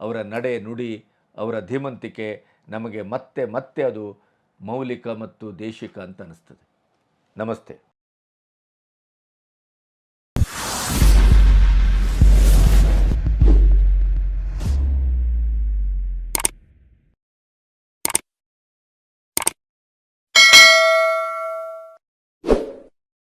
ಅವರ ನಡೆ ನುಡಿ, ಅವರ ಧೀಮಂತಿಕೆ ನಮಗೆ ಮತ್ತೆ ಮತ್ತೆ ಅದು ಮೌಲಿಕ ಮತ್ತು ದೇಶಿಕ ಅಂತ ಅನಿಸ್ತದೆ. ನಮಸ್ತೆ.